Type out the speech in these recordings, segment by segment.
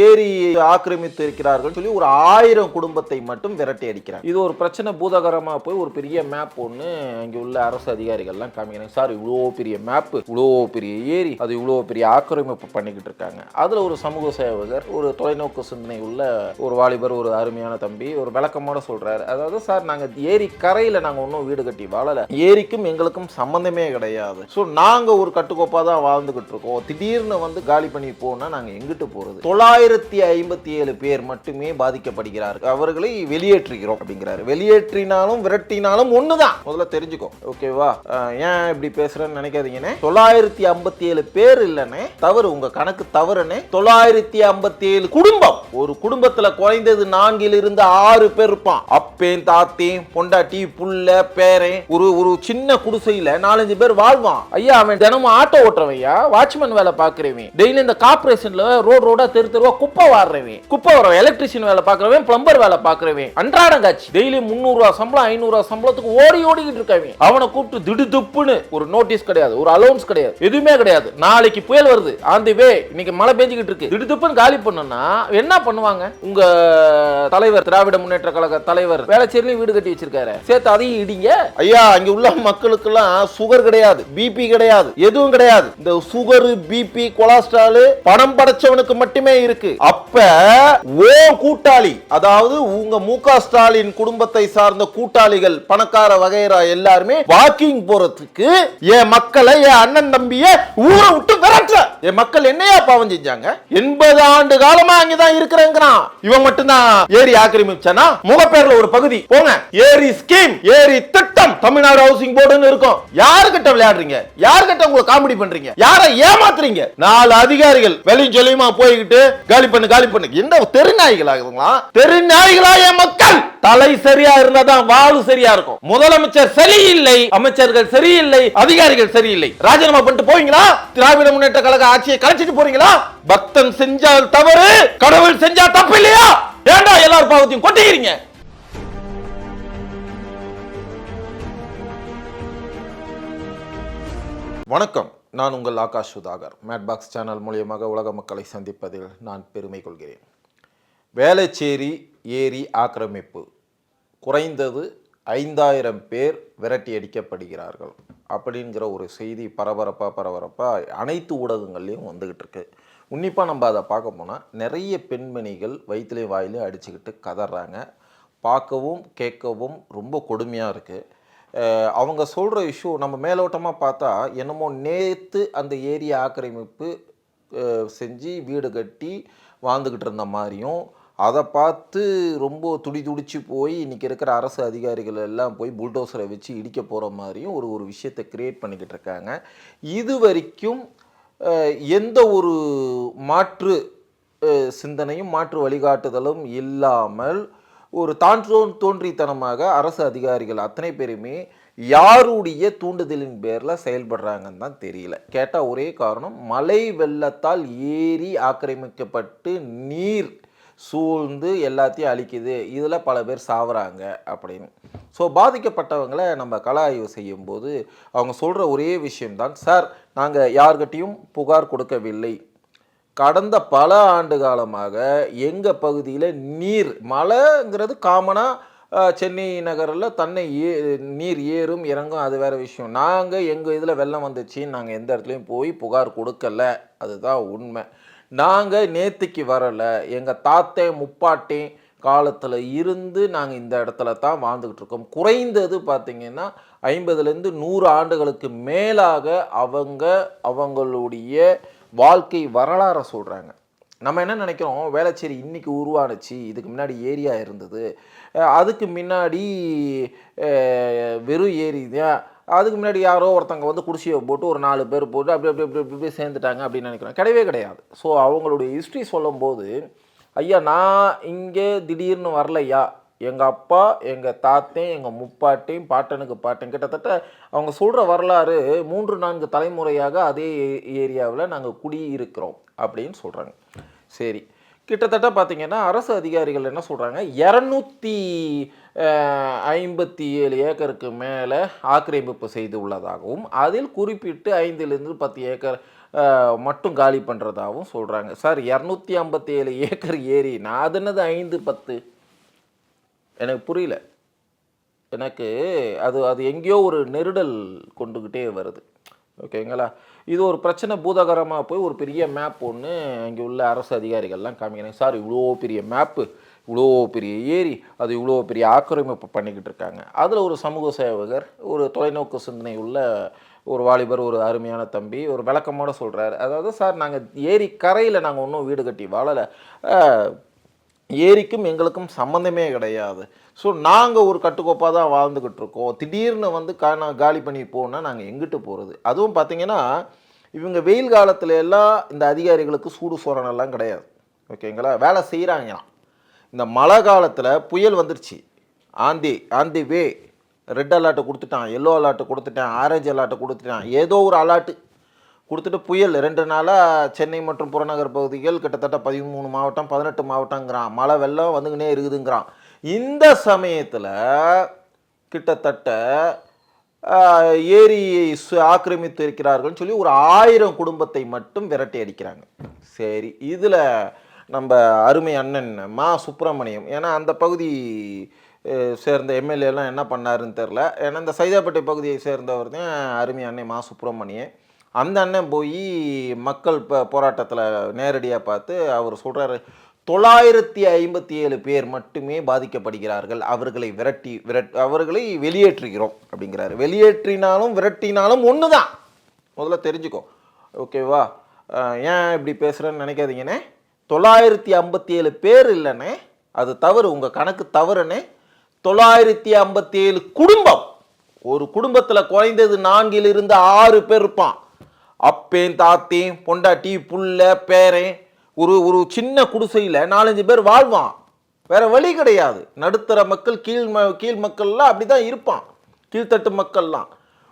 ஏரியை ஆக்கிரமித்து இருக்கிறார்கள் சொல்லி ஒரு ஆயிரம் குடும்பத்தை மட்டும் விரட்டி அடிக்கிறாங்க. இது ஒரு பிரச்சனை பூதகரமா போய் ஒரு பெரிய மேப் ஒன்று இங்கே உள்ள அரசு அதிகாரிகள்லாம் காமிக்கிறாங்க. சார் இவ்வளோ பெரிய மேப் இவ்வளோ பெரிய ஏரி அது இவ்வளோ பெரிய ஆக்கிரமிப்பு பண்ணிக்கிட்டு இருக்காங்க. அதுல ஒரு சமூக சேவகர் ஒரு தொலைநோக்கு சிந்தனை உள்ள ஒரு வாலிபர் ஒரு அருமையான தம்பி ஒரு விளக்கமோட சொல்றாரு. அதாவது சார் நாங்க ஏரி கரையில நாங்க ஒன்றும் வீடு கட்டி வாழல. ஏரிக்கும் எங்களுக்கும் சம்பந்தமே கிடையாது. ஸோ நாங்க ஒரு கட்டுக்கோப்பா தான் வாழ்ந்துகிட்டு இருக்கோம். திடீர்னு வந்து காலி பண்ணி போனா நாங்க எங்கிட்டு போறது? தொள்ளாயிரத்தி ஐம்பத்தி ஏழு பேர் மட்டுமே பாதிக்கப்படுகிறார்கள். அவர்களை வெளியேற்றுகிறோம் அப்படிங்கிறாரு. வெளியேற்றினாலும் விரட்டினாலும் ஒண்ணுதான். முதல்ல தெரிஞ்சுக்கோ. ஓகேவா ஏன் இப்படி பேசுறேன்னு நினைக்காதீங்கண்ணே. தொள்ளாயிரத்தி ஐம்பத்தி ஏழு பேர் இல்லனே தவறு உங்க கணக்கு தவறுனே தொள்ளாயிரத்தி ஐம்பத்தி ஏழு குடும்பம். ஒரு குடும்பத்துல குறைந்தது நான்கில் இருந்து ஆறு பேர் இருப்பான். அப்பேன் தாத்தேன் பொண்டாட்டி புள்ள பேரன் ஒரு ஒரு சின்ன குடிசையில நாலஞ்சு பேர் வாழ்வான். ஐயா அவன் தினமும் ஆட்டோ ஓட்டுறவையா வாட்ச்மேன் வேலை பாக்குறவன் டெய்லி இந்த கார்பரேஷன்ல ரோடு ரோடா தெரு தெருவா குப்பை வாடுறவன் குப்பை வர எலக்ட்ரிஷியன் வேலை பாக்குறவன் பிளம்பர் வேலை பாக்குறவன் அன்றாடம் காட்சி டெய்லி முந்நூறு ரூபா சம்பளம் ஐநூறு ரூபா சம்பளத்துக்கு ஓடி ஓடிக்கிட்டு இருக்கவன். அவனை கூப்பிட்டு திடுதுப்புன்னு ஒரு நோட்டீஸ் கிடையாது ஒரு அலௌன்ஸ் கிடையாது எதுவுமே கிடையாது. நாளைக்கு புயல் வருது ஆன் தி வே இன்னைக்கு மழை பெஞ்சுக்கிட்டு இருக்கு. திடுதுப்புன்னு காலி பண்ணனா என்ன பண்ணுவாங்க? உங்க தலைவர் திராவிட முன்னேற்ற கழக தலைவர் வேலைச்சேரிலையும் வீடு கட்டி வச்சிருக்காரு. சேர்த்து அதையும் இடிங்க. ஐயா அங்க உள்ள மக்களுக்கு எல்லாம் சுகர் கிடையாது பிபி கிடையாது எதுவும் கிடையாது. இந்த சுகர் பிபி கொலஸ்ட்ரால் பணம் படைச்சவனுக்கு மட்டுமே இருக்கு. அப்ப ஓ கூட்டாளி அதாவது உங்க மு ஸ்டாலின் குடும்பத்தை சார்ந்த கூட்டாளிகள் பணக்கார வகைரா எல்லாருமே வாக்கிங் போறதுக்கு என் மக்களை என் அண்ணன் தம்பிய ஊரை விட்டு விரட்டுற. என் மக்கள் என்னையா பாவம் செஞ்சாங்க? எண்பது ஆண்டு காலமா அங்கதான் இருக்கிறேங்கிறான். இவன் மட்டும்தான் ஏரி ஆக்கிரமிச்சானா? முகப்பேர்ல ஒரு பகுதி. போங்க. ஏரி ஸ்கீம் ஏரி திட்டம் தமிழ்நாடு ஹவுசிங் போர்டுன்னு இருக்கும். யாருக்கிட்ட விளையாடுறீங்க? யாருக்கிட்ட உங்களை காமெடி பண்றீங்க? யாரை ஏமாத்துறீங்க? நாலு அதிகாரிகள் வெளியும் சொல்லியுமா போய்கிட்டு காலி பண்ணு காலி பண்ணு. என்ன தெருநாய்களாகுதுங்களா? தெருநாய்களா என் மக்கள்? தலை சரியா இருந்தா தான் வாழு சரியா இருக்கும். முதலமைச்சர் சரியில்லை அமைச்சர்கள் சரியில்லை அதிகாரிகள் சரியில்லை. ராஜினாமா பண்ணிட்டு போவீங்களா? திராவிட முன்னேற்ற கழக ஆட்சியை கலைச்சிட்டு போறீங்களா? பக்தன் செஞ்சால் தவறு கடவுள் செஞ்சா தப்பு இல்லையா? ஏண்டா எல்லார் பாவத்தையும் கொட்டிக்கிறீங்க வணக்கம். நான் உங்கள் ஆகாஷ் சுதாகர். மேட்பாக்ஸ் சேனல் மூலியமாக உலக மக்களை சந்திப்பதில் நான் பெருமை கொள்கிறேன். வேளச்சேரி ஏரி ஆக்கிரமிப்பு. குறைந்தது ஐந்தாயிரம் பேர் விரட்டி அடிக்கப்படுகிறார்கள். அப்படிங்கிற ஒரு செய்தி பரபரப்பாக பரபரப்பாக அனைத்து ஊடகங்கள்லேயும் வந்துக்கிட்டு இருக்கு. உன்னிப்பாக நம்ம அதை பார்க்க போனால் நிறைய பெண்மணிகள் வயிற்றுலேயும் வாயிலையும் அடிச்சுக்கிட்டு கதறாங்க. பார்க்கவும் கேட்கவும் ரொம்ப கொடுமையாக இருக்குது அவங்க சொல்கிற இஷ்யூ நம்ம மேலோட்டமாக பார்த்தா என்னமோ நேற்று அந்த ஏரியா ஆக்கிரமிப்பு செஞ்சு வீடு கட்டி வாழ்ந்துக்கிட்டு இருந்த மாதிரியும் அதை பார்த்து ரொம்ப துடி துடிச்சு போய் இன்றைக்கி இருக்கிற அரசு அதிகாரிகள் எல்லாம் போய் புல்டோசரை வச்சு இடிக்க போகிற மாதிரியும் ஒரு ஒரு விஷயத்தை க்ரியேட் பண்ணிக்கிட்டு இருக்காங்க. இது வரைக்கும் எந்த ஒரு மாற்று சிந்தனையும் மாற்று வழிகாட்டுதலும் இல்லாமல் ஒரு தான்றோன் தோன்றித்தனமாக அரசு அதிகாரிகள் அத்தனை பேருமே யாருடைய தூண்டுதலின் பேரில் செயல்படுறாங்கன்னு தான் தெரியல. கேட்டால் ஒரே காரணம் மழை வெள்ளத்தால் ஏரி ஆக்கிரமிக்கப்பட்டு நீர் சூழ்ந்து எல்லாத்தையும் அழிக்குது. இதில் பல பேர் சாவறாங்க அப்படின்னு. ஸோ பாதிக்கப்பட்டவங்களை நம்ம கள ஆய்வு செய்யும்போது அவங்க சொல்கிற ஒரே விஷயம்தான் சார் நாங்கள் யார்கிட்டையும் புகார் கொடுக்கவில்லை. கடந்த பல ஆண்டு காலமாக எங்கள் பகுதியில் நீர் மழைங்கிறது காமனாக சென்னை நகரில் தன்னை ஏ நீர் ஏறும் இறங்கும் அது வேறு விஷயம். நாங்கள் எங்கள் இதில் வெள்ளம் வந்துச்சுன்னு நாங்கள் எந்த இடத்துலையும் போய் புகார் கொடுக்கல. அதுதான் உண்மை. நாங்கள் நேத்திக்கு வரலை. எங்கள் தாத்தே முப்பாட்டே காலத்தில் இருந்து நாங்கள் இந்த இடத்துல தான் வாழ்ந்துக்கிட்டு இருக்கோம். குறைந்தது பார்த்திங்கன்னா ஐம்பதுலேருந்து நூறு ஆண்டுகளுக்கு மேலாக அவங்க அவங்களுடைய வாழ்க்கை வரலாறை சொல்கிறாங்க நம்ம என்ன நினைக்கிறோம்? வேளச்சேரி இன்னைக்கு உருவானுச்சு இதுக்கு முன்னாடி ஏரியா இருந்தது அதுக்கு முன்னாடி வெறும் ஏரி தான் அதுக்கு முன்னாடி யாரோ ஒருத்தங்க வந்து குடிசையை போட்டு ஒரு நாலு பேர் போட்டு அப்படி அப்படி அப்படி அப்படி சேர்ந்துட்டாங்க அப்படின்னு நினைக்கிறோம். கிடையவே கிடையாது. ஸோ அவங்களுடைய ஹிஸ்ட்ரி சொல்லும்போது ஐயா நான் இங்கே திடீர்னு வரலையா? எங்கள் அப்பா எங்கள் தாத்தையும் எங்கள் முப்பாட்டையும் பாட்டனுக்கு பாட்டன் கிட்டத்தட்ட அவங்க சொல்கிற வரலாறு மூன்று நான்கு தலைமுறையாக அதே ஏரியாவில் நாங்கள் குடியிருக்கிறோம் அப்படின்னு சொல்கிறாங்க சரி. கிட்டத்தட்ட பார்த்திங்கன்னா அரசு அதிகாரிகள் என்ன சொல்கிறாங்க இரநூத்தி ஐம்பத்தி ஏழு ஏக்கருக்கு மேலே ஆக்கிரமிப்பு செய்து உள்ளதாகவும் அதில் குறிப்பிட்டு ஐந்திலிருந்து பத்து ஏக்கர் மட்டும் காலி பண்ணுறதாகவும் சொல்கிறாங்க சார் இரநூத்தி ஐம்பத்தி ஏழு ஏக்கர் ஏரி நான் அது என்னது ஐந்து பத்து எனக்கு புரியல. எனக்கு அது அது எங்கேயோ ஒரு நெருடல் கொண்டுக்கிட்டே வருது. ஓகேங்களா? இது ஒரு பிரச்சனை பூதகரமாக போய் ஒரு பெரிய மேப் ஒன்று இங்கே உள்ள அரசு அதிகாரிகள்லாம் காமிக்கிறாங்க. சார் இவ்வளோ பெரிய மேப்பு இவ்வளோ பெரிய ஏரி அது இவ்வளோ பெரிய ஆக்கிரமிப்பு பண்ணிக்கிட்டு இருக்காங்க. அதில் ஒரு சமூக சேவகர் ஒரு தொலைநோக்கு சிந்தனை உள்ள ஒரு வாலிபர் ஒரு அருமையான தம்பி ஒரு விளக்கமோடு சொல்கிறாரு அதாவது சார் நாங்கள் ஏரி கரையில் நாங்கள் ஒன்றும் வீடு கட்டி வாழலை. ஏரிக்கும் எங்களுக்கும் சம்மந்தமே கிடையாது. ஸோ நாங்கள் ஒரு கட்டுக்கோப்பாக தான் வாழ்ந்துக்கிட்டு இருக்கோம். திடீர்னு வந்து கா நான் காலி பண்ணி போனால் நாங்கள் எங்கிட்டு போகிறது அதுவும் பார்த்தீங்கன்னா இவங்க வெயில் காலத்தில் எல்லாம் இந்த அதிகாரிகளுக்கு சூடு சோரணெல்லாம் கிடையாது. ஓகேங்களா? வேலை செய்கிறாங்களாம் இந்த மழை காலத்தில் புயல் வந்துருச்சு. ஆந்தி ஆந்தி வே ரெட் அலர்ட்டை கொடுத்துட்டான் எல்லோ அலர்ட்டை கொடுத்துட்டான் ஆரஞ்சு அலர்ட்டை கொடுத்துட்டான் ஏதோ ஒரு அலர்ட்டு கொடுத்துட்டு புயல். ரெண்டு நாளாக சென்னை மற்றும் புறநகர் பகுதிகள் கிட்டத்தட்ட பதிமூணு மாவட்டம் பதினெட்டு மாவட்டங்கிறான். மழை வெள்ளம் வந்துக்கினே இருக்குதுங்கிறான். இந்த சமயத்தில் கிட்டத்தட்ட ஏரியை ஆக்கிரமித்து இருக்கிறார்கள்னு சொல்லி ஒரு ஆயிரம் குடும்பத்தை மட்டும் விரட்டி அடிக்கிறாங்க. சரி இதில் நம்ம அருமை அண்ணன் மா சுப்பிரமணியம். ஏன்னா அந்த பகுதி சேர்ந்த எம்எல்ஏலாம் என்ன பண்ணாருன்னு தெரில. ஏன்னா இந்த சைதாப்பேட்டை பகுதியை சேர்ந்தவர் தான் அருமை அண்ணன் மா சுப்பிரமணியன். அந்த அண்ணன் போய் மக்கள் இப்போ போராட்டத்தில் நேரடியாக பார்த்து அவர் சொல்கிறாரு தொள்ளாயிரத்தி ஐம்பத்தி ஏழு பேர் மட்டுமே பாதிக்கப்படுகிறார்கள் அவர்களை விரட்டி விரட் அவர்களை வெளியேற்றுகிறோம் அப்படிங்கிறாரு. வெளியேற்றினாலும் விரட்டினாலும் ஒன்று தான் முதல்ல தெரிஞ்சுக்கோ. ஓகேவா ஏன் இப்படி பேசுகிறேன்னு நினைக்காதீங்கண்ணே. தொள்ளாயிரத்தி ஐம்பத்தி ஏழு பேர் இல்லைண்ணே. அது தவறு. உங்கள் கணக்கு தவறுண்ணே. தொள்ளாயிரத்தி ஐம்பத்தி ஏழு குடும்பம். ஒரு குடும்பத்தில் குறைந்தது நான்கிலிருந்து ஆறு பேர் இருப்பான். அப்பேன் தாத்தேன் பொண்டாட்டி புள்ள பேரன் ஒரு ஒரு சின்ன குடிசையில் நாலஞ்சு பேர் வாழ்வான். வேற வழி கிடையாது. நடுத்தர மக்கள் கீழ் ம கீழ் மக்கள்லாம் அப்படி தான் இருப்பான். கீழ்த்தட்டு மக்கள்லாம்.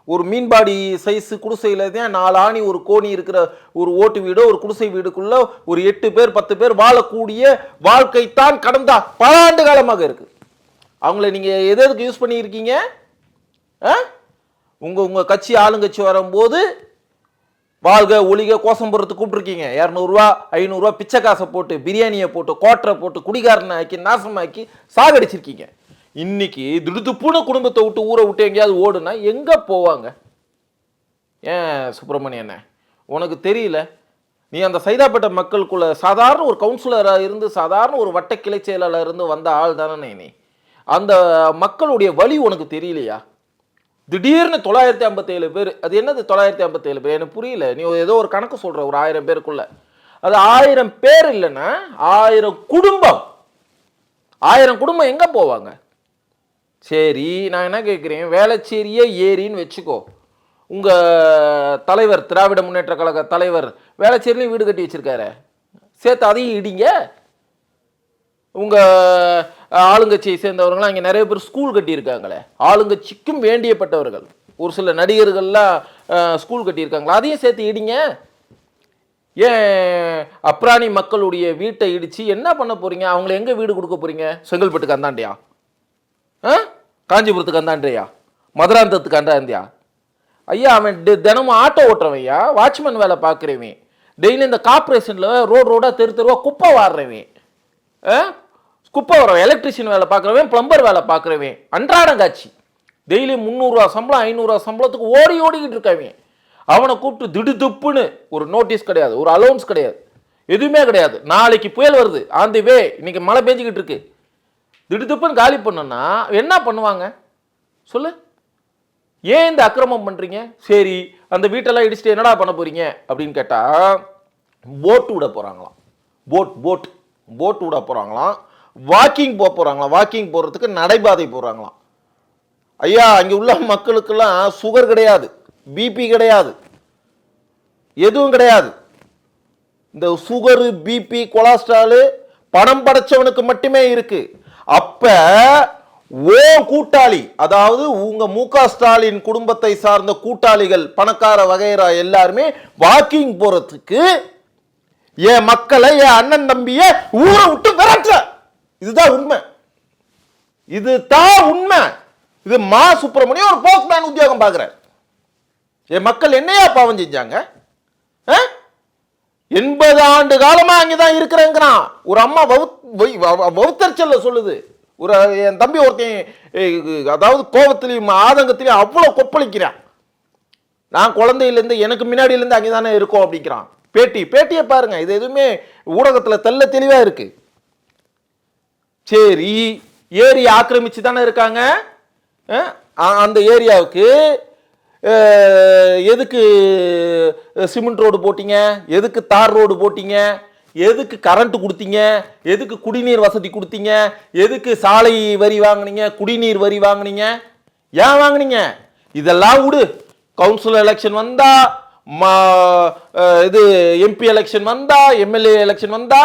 ஒரு மீன்பாடி சைஸு குடிசையில் தான் நாலு ஆணி ஒரு கோணி இருக்கிற ஒரு ஓட்டு வீடோ ஒரு குடிசை வீடுக்குள்ளே ஒரு எட்டு பேர் பத்து பேர் வாழக்கூடிய வாழ்க்கை தான் கடந்த பல ஆண்டு காலமாக இருக்குது அவங்கள நீங்கள் எது எதுக்கு யூஸ் பண்ணியிருக்கீங்க? ஆ? உங்கள் உங்கள் கட்சி ஆளுங்கட்சி வரும்போது வாழ்க ஒளிக கோசம் போடுறதுக்கு கூப்பிட்ருக்கீங்க இரநூறுவா ஐநூறுரூவா பிச்சை காசை போட்டு பிரியாணியை போட்டு கோட்டரை போட்டு குடிகாரனை ஆக்கி நாசமாக்கி சாகடிச்சிருக்கீங்க. இன்னைக்கு திடுதுப்புன குடும்பத்தை விட்டு ஊரை விட்டு எங்கேயாவது ஓடுனா எங்கே போவாங்க? ஏன் சுப்பிரமணியண்ணே உனக்கு தெரியல? நீ அந்த சைதாப்பேட்டை மக்களுக்குள்ள சாதாரண ஒரு கவுன்சிலராக இருந்து சாதாரண ஒரு வட்ட கிளை செயலாளர் இருந்து வந்த ஆள் தானே நீ? அந்த மக்களுடைய வழி உனக்கு தெரியலையா? திடீர்னு தொள்ளாயிரத்தி ஐம்பத்தேழு பேர் அது என்னது தொள்ளாயிரத்தி ஐம்பத்தேழு பேர்? எனக்கு புரியல. நீ ஏதோ ஒரு கணக்கு சொல்ற ஒரு ஆயிரம் பேருக்குள்ள. அது ஆயிரம் பேர் இல்லைன்னா ஆயிரம் குடும்பம். ஆயிரம் குடும்பம் எங்க போவாங்க? சரி நான் என்ன கேட்குறேன் வேளச்சேரியே ஏரின்னு வச்சுக்கோ. உங்க தலைவர் திராவிட முன்னேற்ற கழக தலைவர் வேளச்சேரிலையும் வீடு கட்டி வச்சிருக்காரு. சேர்த்து அதையும் இடிங்க. உங்கள் ஆளுங்கட்சியை சேர்ந்தவங்களாம் இங்கே நிறைய பேர் ஸ்கூல் கட்டியிருக்காங்களே. ஆளுங்கட்சிக்கும் வேண்டியப்பட்டவர்கள். ஒரு சில நடிகர்கள்லாம் ஸ்கூல் கட்டியிருக்காங்களா. அதையும் சேர்த்து இடிங்க. ஏன் அப்ராணி மக்களுடைய வீட்டை இடிச்சு என்ன பண்ண போறீங்க? அவங்கள எங்கே வீடு கொடுக்க போறீங்க? செங்கல்பட்டுக்கு அந்தாண்டியா? ஆ காஞ்சிபுரத்துக்கு அந்தாண்டியா? மதுராந்தத்துக்கு அந்தாண்டியா? ஐயா அவன் தினமும் ஆட்டோ ஓட்டுறவன் ஐயா. வாட்ச்மேன் வேலை பார்க்குறவன். டெய்லி இந்த கார்பரேஷனில் ரோடு ரோடாக தெரு தெருவாக குப்பை வாடுறவன் ஆ குப்பை வரவன் எலக்ட்ரிஷியன் வேலை பார்க்குறவன் ப்ளம்பர் வேலை பார்க்குறவன். அன்றாடம் காட்சி. டெய்லி முந்நூறுரூவா சம்பளம் ஐநூறுரூவா சம்பளத்துக்கு ஓடி ஓடிக்கிட்டு இருக்கவன் அவனை கூப்பிட்டு திடுதுப்புன்னு ஒரு நோட்டீஸ் கிடையாது ஒரு அலௌன்ஸ் கிடையாது. எதுவுமே கிடையாது. நாளைக்கு புயல் வருது. ஆன் தி வே இன்னைக்கு மழை பெஞ்சிக்கிட்டு இருக்கு. திடுதுப்புன்னு காலி பண்ணோன்னா என்ன பண்ணுவாங்க? சொல்லு. ஏன் இந்த அக்கிரமம் பண்ணுறீங்க சரி அந்த வீட்டெல்லாம் இடிச்சுட்டு என்னடா பண்ண போறீங்க? அப்படின்னு கேட்டால் போட் விட போகிறாங்களாம் போட் போட் போட் விட போகிறாங்களாம் வாக்கிங் போக போகிறாங்களாம் வாக்கிங் போகிறதுக்கு நடைபாதை போகிறாங்களாம் ஐயா அங்கே உள்ள மக்களுக்கெல்லாம் சுகர் கிடையாது பிபி கிடையாது எதுவும் கிடையாது. இந்த சுகரு பிபி கொலஸ்ட்ராலு பணம் படைச்சவனுக்கு மட்டுமே இருக்கு. அப்ப ஓ கூட்டாளி அதாவது உங்க மு ஸ்டாலின் குடும்பத்தை சார்ந்த கூட்டாளிகள் பணக்கார வகைரா எல்லாருமே வாக்கிங் போறதுக்கு என் மக்களை என் அண்ணன் தம்பிய ஊரை விட்டு விரட்டுற. இதுதான் உண்மை. இதுதான் உண்மை. இது மா சுப்பிரமணியம் ஒரு போஸ்ட்மேன் உத்தியோகம் பார்க்குறார். என் மக்கள் என்னையா பாவம் செஞ்சாங்க? எண்பது ஆண்டு காலமா அங்கேதான் இருக்கிறேங்கிறான். ஒரு அம்மா வவு- வை- வ- வவுத்தறிச்சல்ல சொல்லுது. ஒரு என் தம்பி ஒருத்தன் அதாவது கோபத்திலையும் ஆதங்கத்திலையும் அவ்வளோ கொப்பளிக்கிறான். நான் குழந்தையிலேருந்து எனக்கு முன்னாடியிலேருந்து அங்கே தானே இருக்கோம் அப்படிங்கிறான். பேட்டி பேட்டியை பாருங்க. இது எதுவுமே ஊடகத்தில் தெல்ல தெளிவாக இருக்குது சரி ஏரி ஆக்கிரமிச்சு தானே இருக்காங்க அந்த ஏரியாவுக்கு எதுக்கு சிமெண்ட் ரோடு போட்டீங்க? எதுக்கு தார் ரோடு போட்டீங்க? எதுக்கு கரண்ட் கொடுத்தீங்க? எதுக்கு குடிநீர் வசதி கொடுத்தீங்க? எதுக்கு சாலை வரி வாங்கினீங்க? குடிநீர் வரி வாங்குனீங்க? ஏன் வாங்குனீங்க? இதெல்லாம் விடு. கவுன்சில் எலெக்ஷன் வந்தா மா இது எம்பி எலெக்ஷன் வந்தா எம்எல்ஏ எலெக்ஷன் வந்தா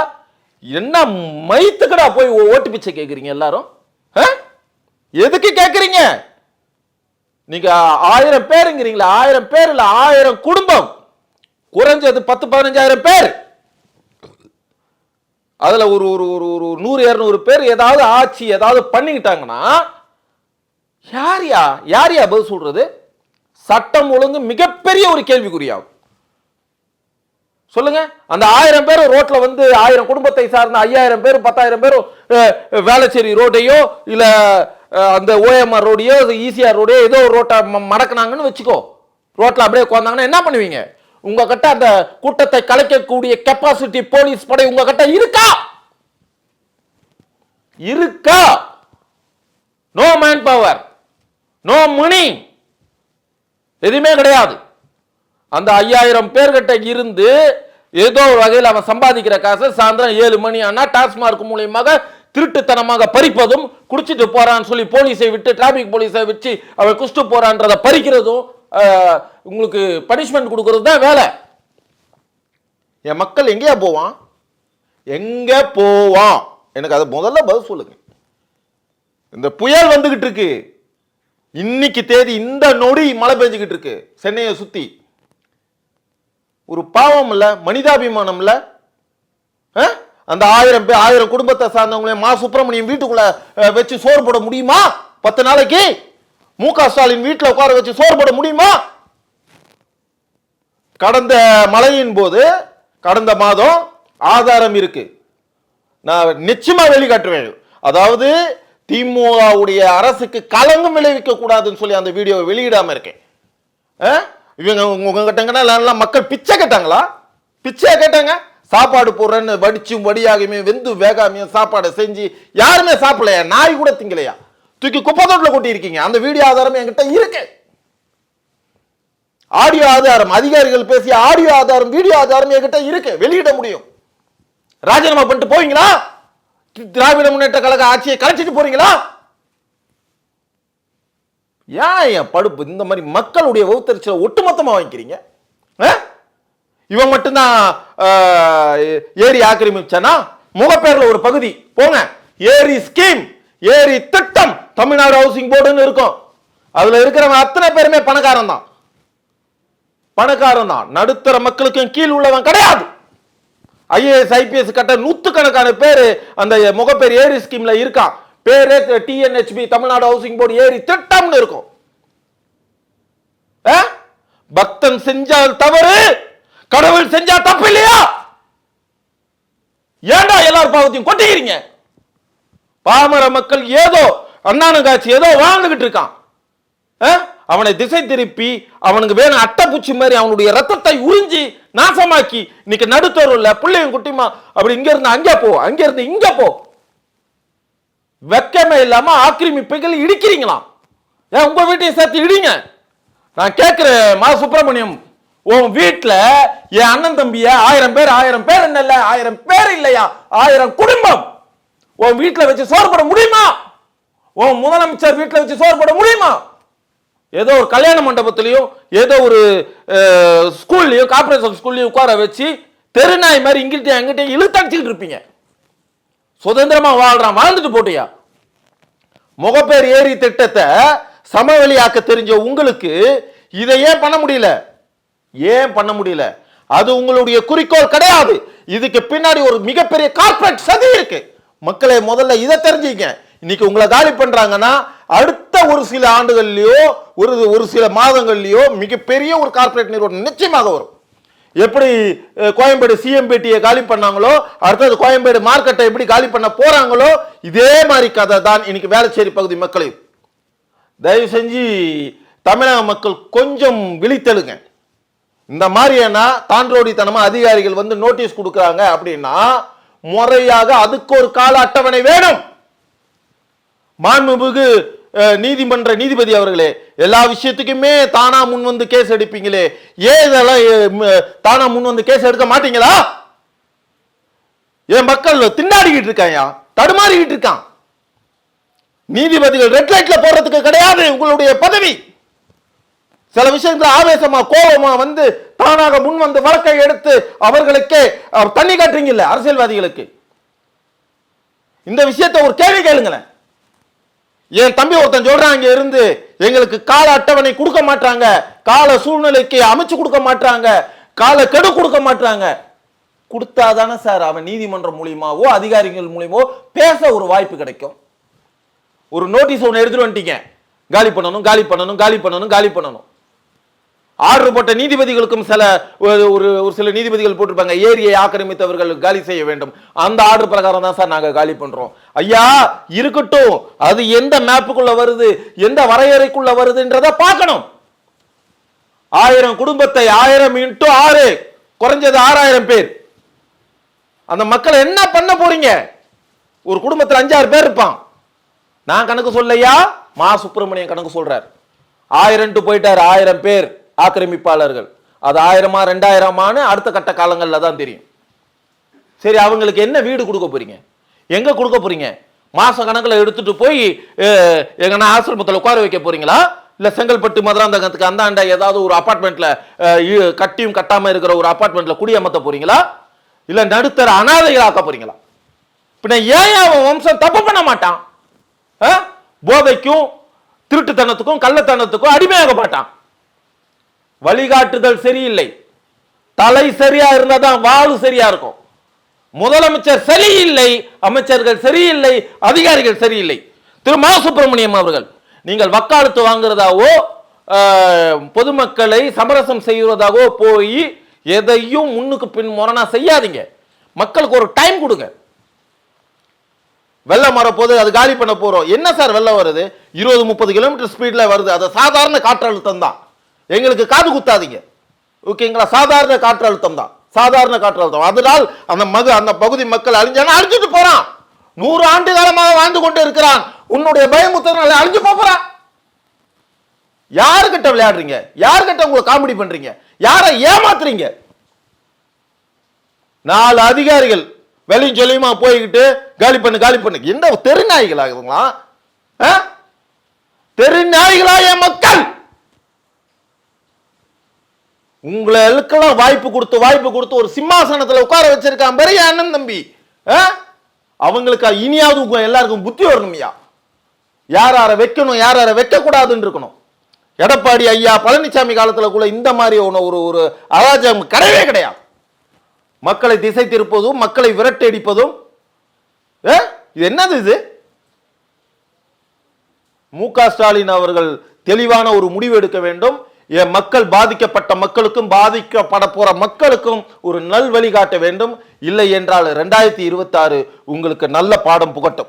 என்ன மைத்துக்கடா போய் ஓட்டு பிச்சை கேட்குறீங்க எல்லாரும்? ஆ? எதுக்கு கேட்குறீங்க நீங்க ஆயிரம் பேருங்கிறீங்களா ஆயிரம் பேர் இல்லை ஆயிரம் குடும்பம். குறைஞ்சது பத்து பதினஞ்சாயிரம் பேர். அதில் ஒரு ஒரு ஒரு ஒரு நூறு இரநூறு பேர் ஏதாவது ஆட்சி ஏதாவது பண்ணிக்கிட்டாங்கன்னா யாரியா யாரியா பதில் சொல்றது? சட்டம் ஒழுங்கு மிகப்பெரிய ஒரு கேள்விக்குறியாகும். சொல்லுங்க. அந்த ஆயிரம் பேர் ரோட்ல வந்து ஆயிரம் குடும்பத்தை சார்ந்த ஐயாயிரம் பேர் பத்தாயிரம் பேர் வேளச்சேரி ரோடையோ இல்ல அந்த ஓஎம்ஆர் ரோடையோ ஈசிஆர் ரோடையோ ஏதோ ஒரு ரோட்டை ம- மடக்குனாங்கன்னு வச்சுக்கோ. ரோட்ல அப்படியே உட்காந்தாங்கன்னா என்ன பண்ணுவீங்க? உங்ககிட்ட அந்த கூட்டத்தை கலைக்கக்கூடிய கெப்பாசிட்டி போலீஸ் படை உங்ககிட்ட இருக்கா? இருக்கா? No man power no money எதுவுமே கிடையாது. அந்த ஐயாயிரம் பேர்கிட்ட இருந்து ஏதோ ஒரு வகையில் அவன் சம்பாதிக்கிற காசை சாயந்தரம் ஏழு மணி ஆனால் டாஸ்மார்க் மூலியமாக திருட்டுத்தனமாக பறிப்பதும் குடிச்சிட்டு போறான்னு சொல்லி போலீஸை விட்டு டிராபிக் போலீஸை வச்சு அவள் குடிச்சிட்டு போறான்றதை பறிக்கிறதும் உங்களுக்கு பனிஷ்மெண்ட் கொடுக்கறது தான் வேலை. என் மக்கள் எங்கேயா போவான்? எங்க போவான்? எனக்கு அதை முதல்ல பதில் சொல்லுங்க. இந்த புயல் வந்துகிட்டு இருக்கு. இன்னைக்கு தேதி இந்த நொடி மழை பெஞ்சுக்கிட்டு இருக்கு. சென்னையை சுத்தி. ஒரு பாவம் இல்லை மனிதாபிமானம் இல்லை. ஆ? அந்த ஆயிரம் பேர் ஆயிரம் குடும்பத்தை சார்ந்தவங்களே மா சுப்பிரமணியம் வீட்டுக்குள்ள வச்சு சோறு போட முடியுமா? பத்து நாளைக்கு? மு க ஸ்டாலின் வீட்டில் உட்கார வச்சு சோறு போட முடியுமா? கடந்த மழையின் போது கடந்த மாதம் ஆதாரம் இருக்கு. நான் நிச்சயமா வெளிக்காட்டுவேன். அதாவது திமுகவுடைய அரசுக்கு கலங்கம் விளைவிக்க கூடாதுன்னு சொல்லி அந்த வீடியோவை வெளியிடாம இருக்கேன். ஆ? இவங்க உங்ககிட்டங்கன்னா எல்லாம் மக்கள் பிச்சை கேட்டாங்களா? பிச்சையாக கேட்டாங்க. சாப்பாடு போடுறேன்னு வடிச்சும் வடியாகுமே வெந்து வேகாமையும் சாப்பாடை செஞ்சு யாருமே சாப்பிடலையா? நாய் கூட திங்கலையா? தூக்கி குப்பை தொட்டில் இருக்கீங்க அந்த வீடியோ ஆதாரம் என்கிட்ட இருக்கு. ஆடியோ ஆதாரம் அதிகாரிகள் பேசிய ஆடியோ ஆதாரம் வீடியோ ஆதாரம் என்கிட்ட இருக்கு. வெளியிட முடியும். ராஜினாமா பண்ணிட்டு போவீங்களா? திராவிட முன்னேற்ற கழக ஆட்சியை கலைச்சிட்டு போறீங்களா? ஏன் என் படுப்பு இந்த மாதிரி மக்களுடைய வகுத்தறிச்சலை ஒட்டுமொத்தமாக வாங்கிக்கிறீங்க? ஆ? இவன் மட்டும்தான் ஏரி ஆக்கிரமிச்சானா? முகப்பேரில் ஒரு பகுதி. போங்க. ஏரி ஸ்கீம் ஏரி திட்டம் தமிழ்நாடு ஹவுசிங் போர்டுன்னு இருக்கும். அதுல இருக்கிறவன் அத்தனை பேருமே பணக்காரன் தான். பணக்காரன் தான். நடுத்தர மக்களுக்கும் கீழ் உள்ளவன் கிடையாது. ஐஏஎஸ் ஐபிஎஸ் கட்ட நூத்துக்கணக்கான பேர் அந்த முகப்பேர் ஏரி ஸ்கீம்ல இருக்கான் பேரே டிஎன்ஹெச்பி தமிழ்நாடு ஹவுசிங் போர்டு ஏறி திட்டம்னு இருக்கும். ஆ? பக்தன் செஞ்சால் தவறு கடவுள் செஞ்சா தப்பு இல்லையா ஏண்டா எல்லார் பாவத்தையும் கொட்டிக்கிறீங்க பாமர மக்கள் ஏதோ அண்ணானுங்காட்சி ஏதோ வாழ்ந்துகிட்டு இருக்கான். ஆ? அவனை திசை திருப்பி அவனுக்கு வேணும் அட்டைப்பூச்சி மாதிரி அவனுடைய ரத்தத்தை உறிஞ்சி நாசமாக்கி இன்னைக்கு நடுத்தருல பிள்ளையும் குட்டிமா அப்படி இங்க இருந்து அங்கே போ அங்க இருந்து இங்க போ. வெக்கமே இல்லாம ஆக்கிரமிப்புகள் இடிக்கிறீங்களாம். ஏன் உங்க வீட்டையும் சேர்த்து இடிங்க. நான் கேட்கிறேன் மா சுப்பிரமணியம் உன் வீட்டில் என் அண்ணன் தம்பிய ஆயிரம் பேர் ஆயிரம் பேர் என்ன இல்லை ஆயிரம் பேர் இல்லையா? ஆயிரம் குடும்பம். உன் வீட்டில் வச்சு சோறு போட முடியுமா? உன் முதலமைச்சர் வீட்டில் வச்சு சோறு போட முடியுமா? ஏதோ ஒரு கல்யாண மண்டபத்திலையும் ஏதோ ஒரு ஸ்கூல்லையும் கார்பரேஷன் ஸ்கூல்லையும் உட்கார வச்சு தெருநாய் மாதிரி இங்கிட்டையும் அங்கிட்டையும் இழுத்தடிச்சுக்கிட்டு இருப்பீங்க. சுதந்திரமா வாழ்றான் வாழ்ந்துட்டு போட்டியா? முகப்பேர் ஏரி திட்டத்தை சமவெளியாக்க தெரிஞ்ச உங்களுக்கு இதை ஏன் பண்ண முடியல? ஏன் பண்ண முடியல? அது உங்களுடைய குறிக்கோள் கிடையாது. இதுக்கு பின்னாடி ஒரு மிகப்பெரிய கார்ப்பரேட் சதி இருக்கு. மக்களை முதல்ல இதை தெரிஞ்சுங்க. இன்னைக்கு உங்களை காலி பண்றாங்கன்னா அடுத்த ஒரு சில ஆண்டுகள்லயோ ஒரு ஒரு சில மாதங்கள்லயோ மிகப்பெரிய ஒரு கார்ப்பரேட் நிறுவனம் நிச்சயமாக வரும். எப்படி கோயம்பேடு சிஎம்பிடியை காலி பண்ணாங்களோ அடுத்தது கோயம்பேடு மார்க்கெட்டை எப்படி காலி பண்ண போறாங்களோ இதே மாதிரி கதை தான் இன்னைக்கு வேளச்சேரி பகுதி மக்களை தயவு செஞ்சு தமிழக மக்கள் கொஞ்சம் விழித்தெழுங்க. இந்த மாதிரியான தாண்டோடித்தனமா அதிகாரிகள் வந்து நோட்டீஸ் கொடுக்குறாங்க அப்படின்னா முறையாக அதுக்கு ஒரு கால அட்டவணை வேணும். மாண்புமிகு நீதிமன்ற நீதிபதி அவர்களே எல்லா விஷயத்துக்குமே தானா முன் வந்து கேஸ் எடுப்பீங்களே ஏன் இதெல்லாம் தானா முன் வந்து கேஸ் எடுக்க மாட்டீங்களா? என் மக்கள் திண்டாடிக்கிட்டு இருக்காயா தடுமாறிக்கிட்டு இருக்கான். நீதிபதிகள் ரெட் லைட்ல போறதுக்கு கிடையாது உங்களுடைய பதவி. சில விஷயத்துல ஆவேசமா கோபமா வந்து தானாக முன் வந்து வழக்கை எடுத்து அவர்களுக்கே தண்ணி காட்டுறீங்கல்ல அரசியல்வாதிகளுக்கு. இந்த விஷயத்தை ஒரு கேள்வி கேளுங்களேன். என் தம்பி ஒருத்தன் சொல்றான் இங்க இருந்து எங்களுக்கு கால அட்டவணை கொடுக்க மாட்டாங்க கால சூழ்நிலைக்கு அமைச்சு கொடுக்க மாட்டாங்க கால கெடு கொடுக்க மாட்டாங்க கொடுத்தாதானே சார் அவன் நீதிமன்றம் மூலியமாவோ அதிகாரிகள் மூலியமோ பேச ஒரு வாய்ப்பு கிடைக்கும். ஒரு நோட்டீஸ் ஒன்று எடுத்துட்டு வந்துட்டீங்க. காலி பண்ணணும் காலி பண்ணணும் காலி பண்ணணும் காலி பண்ணணும். ஆர்டர் போட்ட நீதிபதிகளுக்கும் சில ஒரு ஒரு ஒரு சில நீதிபதிகள் போட்டிருப்பாங்க. ஏரியை ஆக்கிரமித்தவர்கள் காலி செய்ய வேண்டும். அந்த ஆர்டர் பிரகாரம் தான் சார் நாங்கள் காலி பண்றோம். ஐயா இருக்கட்டும். அது எந்த மேப்புக்குள்ள வருது? எந்த வரையறைக்குள்ள வருதுன்றத பார்க்கணும். ஆயிரம் குடும்பத்தை ஆயிரம் இன்ட்டு ஆறு. குறைஞ்சது ஆறாயிரம் பேர். அந்த மக்களை என்ன பண்ண போறீங்க? ஒரு குடும்பத்தில் அஞ்சாறு பேர் இருப்பான். நான் கணக்கு சொல்லையா மா சுப்பிரமணியன் கணக்கு சொல்றார். ஆயிரம் போயிட்டார் ஆயிரம் பேர். ஆக்கிரமிப்பாளர்கள். அது ஆயிரமா ரெண்டாயிரமான்னு அடுத்த கட்ட காலங்களில் தான் தெரியும். சரி அவங்களுக்கு என்ன வீடு கொடுக்க போறீங்க? எங்க கொடுக்க போறீங்க? மாச கணக்கில் எடுத்துட்டு போய் எங்கன்னா ஆசிரமத்தில் உட்கார வைக்க போறீங்களா? இல்ல செங்கல்பட்டு மதுராந்தகத்துக்கு அந்தாண்ட ஏதாவது ஒரு அபார்ட்மெண்ட்ல கட்டியும் கட்டாம இருக்கிற ஒரு அபார்ட்மெண்ட்ல குடியமர்த்த போறீங்களா? இல்ல நடுத்தர அனாதைகளாக்க போறீங்களா? பின்ன ஏன் அவன் வம்சம் தப்பு பண்ண மாட்டான்? ஆ? போதைக்கும் திருட்டுத்தனத்துக்கும் கள்ளத்தனத்துக்கும் அடிமையாக மாட்டான் வழிகாட்டுதல் சரியில்லை. தலை சரியா இருந்தா தான் வாழு சரியா இருக்கும். முதலமைச்சர் சரியில்லை அமைச்சர்கள் சரியில்லை அதிகாரிகள் சரியில்லை. திரு மா சுப்பிரமணியம் அவர்கள் நீங்கள் வக்காலத்து வாங்குறதாவோ பொதுமக்களை சமரசம் செய்வதாகவோ போய் எதையும் முன்னுக்கு பின் முரணா செய்யாதீங்க. மக்களுக்கு ஒரு டைம் கொடுங்க. வெள்ளம் வரப்போது அது காலி பண்ண போறோம். என்ன சார் வெள்ளம் வருது? இருபது முப்பது கிலோமீட்டர் ஸ்பீட்ல வருது. அது சாதாரண காற்றழுத்தம் தான். எங்களுக்கு காது குத்தாதீங்க. ஓகேங்களா சாதாரண காற்றழுத்தம் தான். சாதாரண காற்றழுத்தம் அதனால் அந்த மது அந்த பகுதி மக்கள் அழிஞ்சானா அழிஞ்சிட்டு போறான். நூறு ஆண்டு காலமாக வாழ்ந்து கொண்டு இருக்கிறான். உன்னுடைய பயமுத்தனால அழிஞ்சு போறான் யாருக்கிட்ட விளையாடுறீங்க? யாருக்கிட்ட உங்களை காமெடி பண்றீங்க? யாரை ஏமாத்துறீங்க? நாலு அதிகாரிகள் வெளியும் சொல்லியுமா போய்கிட்டு காலி பண்ணு காலி பண்ணு. என்ன தெரு நாய்களா இதுங்களா ஆ? என் மக்கள்? உங்களுக்கெல்லாம் வாய்ப்பு கொடுத்து வாய்ப்பு கொடுத்து ஒரு சிம்மாசனத்தில் உட்கார வச்சிருக்கான். பெரிய அண்ணன் தம்பி. ஆ? அவங்களுக்கு இனியாவது உங்க எல்லாருக்கும் புத்தி வரணும்யா யார் யாரை வைக்கணும் யார் யாரை வைக்க கூடாதுன்னு இருக்கணும். எடப்பாடி ஐயா பழனிசாமி காலத்தில் கூட இந்த மாதிரி ஒன்று ஒரு ஒரு அராஜகம் கிடையவே கிடையாது. மக்களை திசை திருப்பதும் மக்களை விரட்டடிப்பதும் இது என்னது இது? மு க ஸ்டாலின் அவர்கள் தெளிவான ஒரு முடிவு எடுக்க வேண்டும். மக்கள் பாதிக்கப்பட்ட மக்களுக்கும் பாதிக்கப்பட போற மக்களுக்கும் ஒரு நல் வழிகாட்ட வேண்டும். இல்லை என்றால் ரெண்டாயிரத்தி இருபத்தாறு உங்களுக்கு நல்ல பாடம் புகட்டும்.